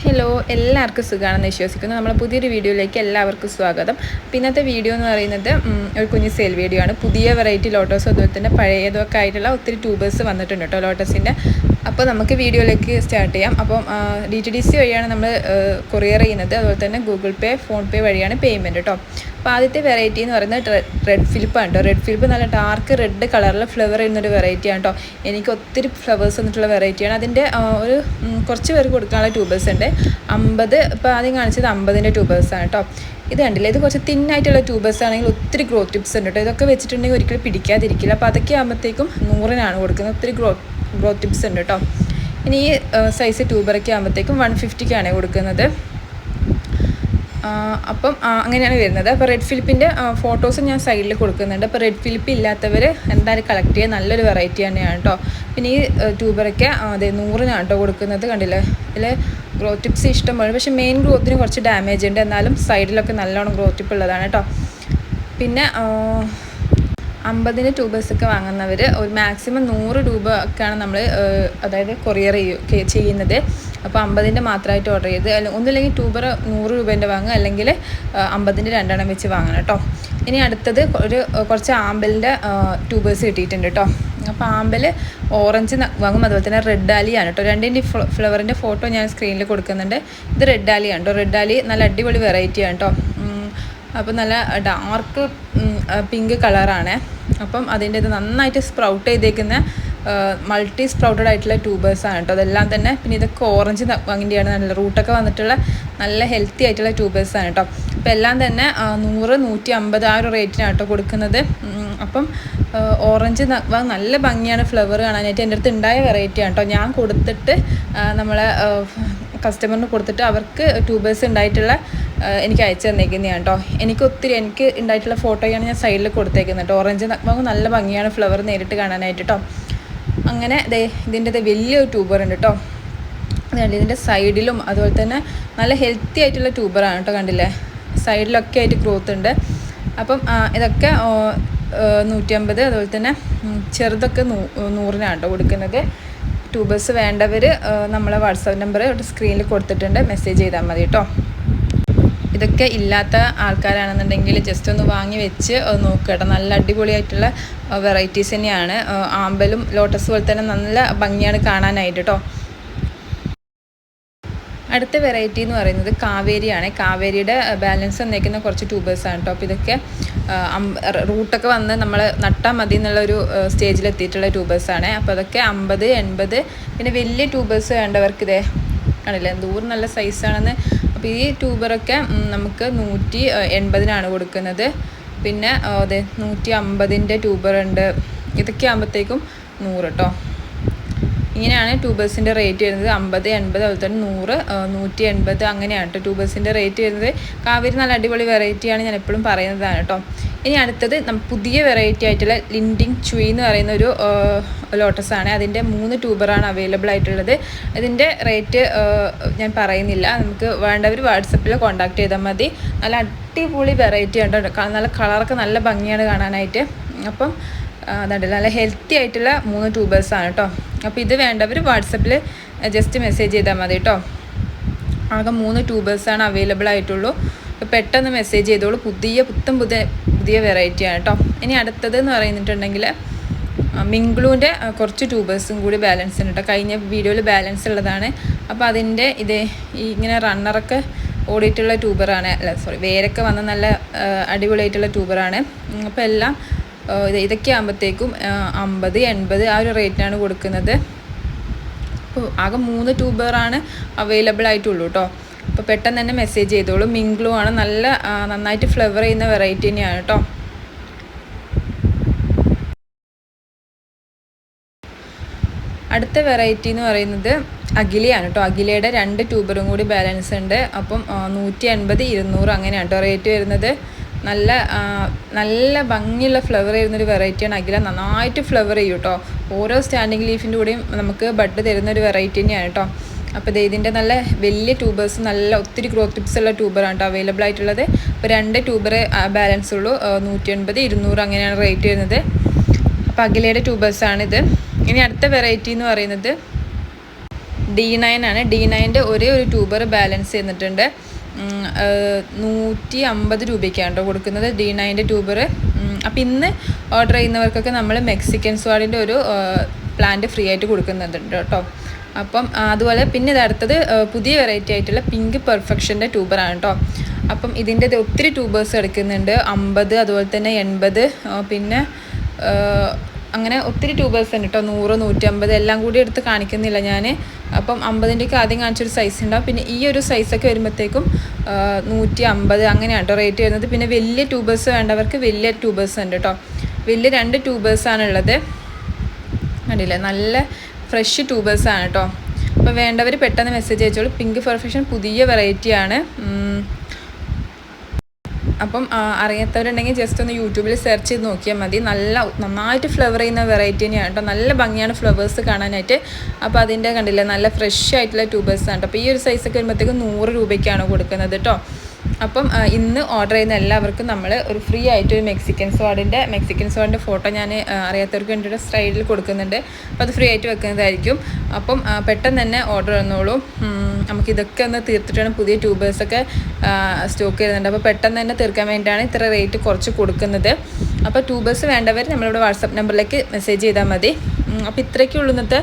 Hello എല്ലാവർക്കും സുഖമാണെന്ന് വിശ്വസിക്കുന്നു. നമ്മൾ പുതിയൊരു വീഡിയോയിലേക്ക് എല്ലാവർക്കും സ്വാഗതം. അപ്പോൾ ഇന്നത്തെ വീഡിയോ എന്ന് പറയുന്നത് ഒരു കുഞ്ഞ് സെയിൽ വീഡിയോ ആണ്. പുതിയ വെറൈറ്റി ലോട്ടസ് അതുപോലെ തന്നെ പഴയതൊക്കെ ആയിട്ടുള്ള ഒത്തിരി ട്യൂബേഴ്സ് വന്നിട്ടുണ്ട് കേട്ടോ. ലോട്ടസിന്റെ അപ്പോൾ നമുക്ക് വീഡിയോയിലേക്ക് സ്റ്റാർട്ട് ചെയ്യാം. അപ്പം ഡി ടി ഡി സി വഴിയാണ് നമ്മൾ കൊറിയർ ചെയ്യുന്നത്. അതുപോലെ തന്നെ ഗൂഗിൾ പേ ഫോൺ പേ വഴിയാണ് പേയ്മെന്റ് കേട്ടോ അപ്പോൾ ആദ്യത്തെ വെറൈറ്റി എന്ന് പറയുന്നത് റെഡ് ഫിലിപ്പാണ് കേട്ടോ റെഡ് ഫിലിപ്പ് നല്ല ഡാർക്ക് റെഡ് കളറിൽ ഫ്ലവർ ചെയ്യുന്നൊരു വെറൈറ്റിയാണ് കേട്ടോ എനിക്ക് ഒത്തിരി ഫ്ലവേഴ്സ് വന്നിട്ടുള്ള വെറൈറ്റിയാണ് അതിന്റെ ഒരു കുറച്ച് പേർക്ക് കൊടുക്കാനുള്ള ട്യൂബേഴ്സ് ഉണ്ട്. അമ്പത് ഇപ്പോൾ ആദ്യം കാണിച്ചത് അമ്പതിന്റെ ട്യൂബേഴ്സാണ് കേട്ടോ ഇത് കണ്ടില്ല? ഇത് കുറച്ച് തിന്നായിട്ടുള്ള ട്യൂബേഴ്സ് ആണെങ്കിൽ ഒത്തിരി ഗ്രോത്ത് ടിപ്സ് ഉണ്ട് കേട്ടോ ഇതൊക്കെ വെച്ചിട്ടുണ്ടെങ്കിൽ ഒരിക്കലും പിടിക്കാതിരിക്കില്ല. അപ്പോൾ അതൊക്കെ ആകുമ്പോഴത്തേക്കും നൂറിനാണ് കൊടുക്കുന്നത്. ഒത്തിരി ഗ്രോത്ത് ഗ്രോത്ത് ടിപ്സ് ഉണ്ട് കേട്ടോ ഇനി ഈ സൈസ് ട്യൂബറൊക്കെ ആകുമ്പോഴത്തേക്കും വൺ ഫിഫ്റ്റിക്കാണ് കൊടുക്കുന്നത്. അപ്പം അങ്ങനെയാണ് വരുന്നത്. അപ്പോൾ റെഡ് ഫിലിപ്പിന്റെ ഫോട്ടോസ് ഞാൻ സൈഡിൽ കൊടുക്കുന്നുണ്ട്. അപ്പോൾ റെഡ് ഫിലിപ്പ് ഇല്ലാത്തവർ എന്തായാലും കളക്ട് ചെയ്യാൻ നല്ലൊരു വെറൈറ്റി തന്നെയാണ് കേട്ടോ പിന്നെ ഈ ട്യൂബറൊക്കെ അതെ നൂറിനാണ് കേട്ടോ കൊടുക്കുന്നത്. കണ്ടില്ലേ? ഇതിൽ ഗ്രോ ടിപ്സ് ഇഷ്ടമാണ് പക്ഷേ മെയിൻ ഗ്രോത്തിന് കുറച്ച് ഡാമേജ് ഉണ്ട്. എന്നാലും സൈഡിലൊക്കെ നല്ലോണം ഗ്രോ ടിപ്പ് ഉള്ളതാണ് കേട്ടോ പിന്നെ അമ്പതിന് ബസ്സൊക്കെ വാങ്ങുന്നവർ ഒരു മാക്സിമം നൂറ് രൂപ ഒക്കെയാണ് നമ്മൾ അതായത് കൊറിയർ ചെയ്യുന്നത്. അപ്പോൾ അമ്പതിന്റെ മാത്രമായിട്ട് ഓർഡർ ചെയ്ത് അല്ല ഒന്നുമില്ലെങ്കിൽ ട്യൂബർ നൂറ് രൂപേന്റെ വാങ്ങുക അല്ലെങ്കിൽ അമ്പതിന്റെ രണ്ടെണ്ണം വെച്ച് വാങ്ങണം കേട്ടോ ഇനി അടുത്തത് ഒരു കുറച്ച് ആമ്പലിന്റെ ട്യൂബേഴ്സ് കിട്ടിയിട്ടുണ്ട് കേട്ടോ അപ്പോൾ ആമ്പൽ ഓറഞ്ച് വാങ്ങും അതുപോലെ തന്നെ റെഡ് ആലിയാണ് കേട്ടോ രണ്ടിന്റെ ഫ്ലവറിന്റെ ഫോട്ടോ ഞാൻ സ്ക്രീനിൽ കൊടുക്കുന്നുണ്ട്. ഇത് റെഡ് ആലിയാണ് കേട്ടോ റെഡ് ആലി നല്ല അടിപൊളി വെറൈറ്റിയാണ് കേട്ടോ അപ്പോൾ നല്ല ഡാർക്ക് പിങ്ക് കളറാണ്. അപ്പം അതിന്റെ ഇത് നന്നായിട്ട് സ്പ്രൗട്ട് ചെയ്തേക്കുന്ന മൾട്ടി സ്പ്രൗട്ടഡ് ആയിട്ടുള്ള ട്യൂബേഴ്സാണ് കേട്ടോ. അതെല്ലാം തന്നെ പിന്നെ ഇതൊക്കെ ഓറഞ്ച് വാങ്ങിന്റെയാണ്. നല്ല റൂട്ടൊക്കെ വന്നിട്ടുള്ള നല്ല ഹെൽത്തി ആയിട്ടുള്ള ട്യൂബേഴ്സാണ് കേട്ടോ. അപ്പോൾ എല്ലാം തന്നെ നൂറ് നൂറ്റി അമ്പത് ആ ഒരു റേറ്റിനാണ് കേട്ടോ കൊടുക്കുന്നത്. അപ്പം ഓറഞ്ച് നല്ല ഭംഗിയാണ് ഫ്ലവർ കാണാനായിട്ട്. എന്റെ അടുത്ത് ഉണ്ടായ വെറൈറ്റിയാണ് കേട്ടോ. ഞാൻ കൊടുത്തിട്ട് നമ്മളെ കസ്റ്റമറിന് കൊടുത്തിട്ട് അവർക്ക് ട്യൂബേഴ്സ് ഉണ്ടായിട്ടുള്ള എനിക്ക് അയച്ചു തന്നേക്കുന്നതാണ് കേട്ടോ. എനിക്ക് ഒത്തിരി എനിക്ക് ഉണ്ടായിട്ടുള്ള ഫോട്ടോയാണ് ഞാൻ സൈഡിൽ കൊടുത്തേക്കുന്നത് കേട്ടോ. ഓറഞ്ച് നഗ്മാവ് നല്ല ഭംഗിയാണ് ഫ്ലവർ നേരിട്ട് കാണാനായിട്ട് കേട്ടോ. അങ്ങനെ ദേ ഇതിന്റെ വലിയൊരു ട്യൂബർ ഉണ്ട് കേട്ടോ. അതുകൊണ്ട് ഇതിന്റെ സൈഡിലും അതുപോലെ തന്നെ നല്ല ഹെൽത്തി ആയിട്ടുള്ള ട്യൂബറാണ് കേട്ടോ കണ്ടില്ലേ? സൈഡിലൊക്കെ ആയിട്ട് ഗ്രോത്ത് ഉണ്ട്. അപ്പം ഇതൊക്കെ നൂറ്റമ്പത് അതുപോലെ തന്നെ ചെറുതൊക്കെ നൂ നൂറിനാണ് കേട്ടോ കൊടുക്കുന്നത്. ട്യൂബേഴ്സ് വേണ്ടവർ നമ്മളെ വാട്സാപ്പ് നമ്പർ സ്ക്രീനിൽ കൊടുത്തിട്ടുണ്ട്. മെസ്സേജ് ചെയ്താൽ മതി കേട്ടോ. ഇതൊക്കെ ഇല്ലാത്ത ആൾക്കാരാണെന്നുണ്ടെങ്കിൽ ജസ്റ്റ് ഒന്ന് വാങ്ങി വെച്ച് നോക്കുക കേട്ടോ. നല്ല അടിപൊളിയായിട്ടുള്ള വെറൈറ്റീസ് തന്നെയാണ്. ആമ്പലും ലോട്ടസ് പോലെ തന്നെ നല്ല ഭംഗിയാണ് കാണാനായിട്ട് കേട്ടോ അടുത്ത വെറൈറ്റി എന്ന് പറയുന്നത് കാവേരിയാണ്. കാവേരിയുടെ ബാലൻസ് വന്നേക്കുന്ന കുറച്ച് ട്യൂബേഴ്സാണ് കേട്ടോ അപ്പോൾ ഇതൊക്കെ റൂട്ടൊക്കെ വന്ന് നമ്മൾ നട്ടാൽ മതി എന്നുള്ളൊരു സ്റ്റേജിലെത്തിയിട്ടുള്ള ട്യൂബേഴ്സാണ് അപ്പോൾ അതൊക്കെ അമ്പത് എൺപത് പിന്നെ വലിയ ട്യൂബേഴ്സ് വേണ്ടവർക്ക് ഇതേ കാണില്ലേ ദൂരം നല്ല സൈസാണെന്ന് അപ്പോൾ ഈ ട്യൂബറൊക്കെ നമുക്ക് നൂറ്റി എൺപതിനാണ് കൊടുക്കുന്നത്. പിന്നെ അതെ നൂറ്റി അമ്പതിന്റെ ട്യൂബറുണ്ട് ഇതൊക്കെ ആകുമ്പോഴത്തേക്കും നൂറ് കേട്ടോ ഇങ്ങനെയാണ് ട്യൂബേഴ്സിന്റെ റേറ്റ് വരുന്നത്. അമ്പത് എൺപത് അതുപോലെ തന്നെ നൂറ് നൂറ്റി എൺപത് അങ്ങനെയാണ് കേട്ടോ ട്യൂബേഴ്സിന്റെ റേറ്റ് വരുന്നത്. കാവേരി നല്ല അടിപൊളി വെറൈറ്റിയാണ് ഞാൻ എപ്പോഴും പറയുന്നതാണ് കേട്ടോ ഇനി അടുത്തത് പുതിയ വെറൈറ്റി ആയിട്ടുള്ള ലിൻഡിങ് ചുയി എന്ന് പറയുന്ന ഒരു ലോട്ടസ് ആണ്. അതിന്റെ മൂന്ന് ട്യൂബറാണ് അവൈലബിൾ ആയിട്ടുള്ളത്. അതിന്റെ റേറ്റ് ഞാൻ പറയുന്നില്ല. നമുക്ക് വേണ്ടവർ വാട്സപ്പിൽ കോൺടാക്ട് ചെയ്താൽ മതി. നല്ല അടിപൊളി വെറൈറ്റി ആണ് കേട്ടോ നല്ല കളറൊക്കെ നല്ല ഭംഗിയാണ് കാണാനായിട്ട്. അപ്പം അതുണ്ട് നല്ല ഹെൽത്തി ആയിട്ടുള്ള മൂന്ന് ട്യൂബേഴ്സാണ് കേട്ടോ അപ്പോൾ ഇത് വേണ്ടവർ വാട്സപ്പിൽ ജസ്റ്റ് മെസ്സേജ് ചെയ്താൽ മതി കേട്ടോ ആകെ മൂന്ന് ട്യൂബേഴ്സാണ് അവൈലബിൾ ആയിട്ടുള്ളൂ. പെട്ടെന്ന് മെസ്സേജ് ചെയ്തോളൂ. പുതിയ പുത്തൻ പുതിയ പുതിയ വെറൈറ്റിയാണ് കേട്ടോ ഇനി അടുത്തത് എന്ന് പറയുന്നിട്ടുണ്ടെങ്കിൽ മിങ്ക്ലൂന്റെ കുറച്ച് ട്യൂബേഴ്സും കൂടി ബാലൻസ് ഉണ്ട് കേട്ടോ കഴിഞ്ഞ വീഡിയോയിൽ ബാലൻസ് ഉള്ളതാണ്. അപ്പോൾ അതിന്റെ ഇത് ഇങ്ങനെ റണ്ണറൊക്കെ ഓടിയിട്ടുള്ള ട്യൂബറാണ് അല്ല സോറി വേരൊക്കെ വന്ന നല്ല അടിപൊളിയായിട്ടുള്ള ട്യൂബറാണ് അപ്പോൾ എല്ലാം ഇതൊക്കെ ആകുമ്പോഴത്തേക്കും അമ്പത് എൺപത് ആ ഒരു റേറ്റിനാണ് കൊടുക്കുന്നത്. അപ്പോൾ ആകെ മൂന്ന് ട്യൂബറാണ് അവൈലബിൾ ആയിട്ടുള്ളൂ കേട്ടോ അപ്പോൾ പെട്ടെന്ന് തന്നെ മെസ്സേജ് ചെയ്തോളൂ. മിംഗ്ലു ആണ്. നല്ല നന്നായിട്ട് ഫ്ലവർ ചെയ്യുന്ന വെറൈറ്റി തന്നെയാണ് കേട്ടോ അടുത്ത വെറൈറ്റി എന്ന് പറയുന്നത് അഖിലയാണ് കേട്ടോ അഖിലയുടെ രണ്ട് ട്യൂബറും കൂടി ബാലൻസ് ഉണ്ട്. അപ്പം നൂറ്റി എൺപത് ഇരുന്നൂറ് അങ്ങനെയാണ് കേട്ടോ റേറ്റ് വരുന്നത്. നല്ല നല്ല ഭംഗിയുള്ള ഫ്ലവർ ചെയ്യുന്നൊരു വെറൈറ്റിയാണ് അഖില. നന്നായിട്ട് ഫ്ലവർ ചെയ്യും കേട്ടോ ഓരോ സ്റ്റാൻഡിങ് ലീഫിന്റെ കൂടെയും നമുക്ക് ബഡ് തരുന്ന ഒരു വെറൈറ്റി തന്നെയാണ് കേട്ടോ അപ്പോൾ ഇത് ഇതിന്റെ നല്ല വലിയ ട്യൂബേഴ്സ് നല്ല ഒത്തിരി ഗ്രോത്ത് ടിപ്സ് ഉള്ള ട്യൂബറാണ് കേട്ടോ അവൈലബിൾ ആയിട്ടുള്ളത്. അപ്പോൾ രണ്ട് ട്യൂബർ ബാലൻസ് ഉള്ളൂ. നൂറ്റി എൺപത് ഇരുന്നൂറ് അങ്ങനെയാണ് റേറ്റ് വരുന്നത്. അപ്പോൾ അഖിലയുടെ ട്യൂബേഴ്സാണിത് ഇനി അടുത്ത വെറൈറ്റി എന്ന് പറയുന്നത് ഡി നയൻ ആണ്. ഡി നയന്റെ ഒരേ ഒരു ട്യൂബർ ബാലൻസ് ഏഹ്, നൂറ്റി അമ്പത് രൂപയ്ക്കാണ് കേട്ടോ കൊടുക്കുന്നത്. ഡി നയന്റെ ട്യൂബർ അപ്പം ഇന്ന് ഓർഡർ ചെയ്യുന്നവർക്കൊക്കെ നമ്മൾ മെക്സിക്കൻ സ്വാഡിന്റെ ഒരു പ്ലാന്റ് ഫ്രീ ആയിട്ട് കൊടുക്കുന്നുണ്ട് കേട്ടോ. അപ്പം അതുപോലെ പിന്നെ ഇത് അടുത്തത് പുതിയ വെറൈറ്റി ആയിട്ടുള്ള പിങ്ക് പെർഫെക്ഷന്റെ ട്യൂബറാണ് കേട്ടോ. അപ്പം ഇതിന്റെ ഒത്തിരി ട്യൂബേഴ്സ് എടുക്കുന്നുണ്ട്. അമ്പത് അതുപോലെ തന്നെ എൺപത് പിന്നെ അങ്ങനെ ഒത്തിരി ട്യൂബേഴ്സ് ഉണ്ട് കേട്ടോ നൂറ് നൂറ്റമ്പത് എല്ലാം കൂടി എടുത്ത് കാണിക്കുന്നില്ല ഞാൻ അപ്പം അമ്പതിന്റെയൊക്കെ ആദ്യം കാണിച്ചൊരു സൈസ് ഉണ്ടാവും പിന്നെ ഈ ഒരു സൈസൊക്കെ വരുമ്പോഴത്തേക്കും നൂറ്റി അമ്പത് അങ്ങനെയാണ് കേട്ടോ റേറ്റ് വരുന്നത്. പിന്നെ വലിയ ട്യൂബേഴ്സ് വേണ്ടവർക്ക് വലിയ ട്യൂബേഴ്സ് ഉണ്ട് കേട്ടോ വലിയ രണ്ട് ട്യൂബേഴ്സാണ് ഉള്ളത് കണ്ടില്ലേ? നല്ല ഫ്രഷ് ട്യൂബേഴ്സാണ് കേട്ടോ അപ്പോൾ വേണ്ടവർ പെട്ടെന്ന് മെസ്സേജ് അയച്ചോളൂ. പിങ്ക് പെർഫെക്ഷൻ പുതിയ വെറൈറ്റിയാണ് അപ്പം അറിയാത്തവരുണ്ടെങ്കിൽ ജസ്റ്റ് ഒന്ന് യൂട്യൂബിൽ സെർച്ച് ചെയ്ത് നോക്കിയാൽ മതി. നല്ല നന്നായിട്ട് ഫ്ലവർ ചെയ്യുന്ന വെറൈറ്റി തന്നെയാണ് കേട്ടോ നല്ല ഭംഗിയാണ് ഫ്ലവേഴ്സ് കാണാനായിട്ട്. അപ്പോൾ അതിന്റെ കണ്ടില്ല നല്ല ഫ്രഷ് ആയിട്ടുള്ള ട്യൂബേഴ്സ് ആണ് കേട്ടോ അപ്പോൾ ഈ ഒരു സൈസൊക്കെ വരുമ്പോഴത്തേക്കും നൂറ് രൂപയ്ക്കാണ് കൊടുക്കുന്നത് കേട്ടോ അപ്പം ഇന്ന് ഓർഡർ ചെയ്യുന്ന എല്ലാവർക്കും നമ്മൾ ഒരു ഫ്രീ ആയിട്ട് ഒരു മെക്സിക്കൻ സ്വാഡിന്റെ മെക്സിക്കൻ സ്വാഡിന്റെ ഫോട്ടോ ഞാൻ അറിയാത്തവർക്ക് വേണ്ടിയിട്ട് സ്റ്റൈലിൽ കൊടുക്കുന്നുണ്ട്. അപ്പോൾ അത് ഫ്രീ ആയിട്ട് വെക്കുന്നതായിരിക്കും. അപ്പം പെട്ടെന്ന് തന്നെ ഓർഡർ തന്നോളൂ ഉം, നമുക്ക് ഇതൊക്കെ ഒന്ന് തീർത്തിട്ടാണ് പുതിയ ട്യൂബേഴ്സൊക്കെ സ്റ്റോക്ക് ചെയ്യുന്നുണ്ട്. അപ്പോൾ പെട്ടെന്ന് തന്നെ തീർക്കാൻ വേണ്ടിയിട്ടാണ് ഇത്ര റേറ്റ് കുറച്ച് കൊടുക്കുന്നത്. അപ്പോൾ ട്യൂബേഴ്സ് വേണ്ടവർ നമ്മളിവിടെ വാട്സപ്പ് നമ്പറിലേക്ക് മെസ്സേജ് ചെയ്താൽ മതി. അപ്പോൾ ഇത്രയൊക്കെ ഉള്ളൂ ഇന്നത്തെ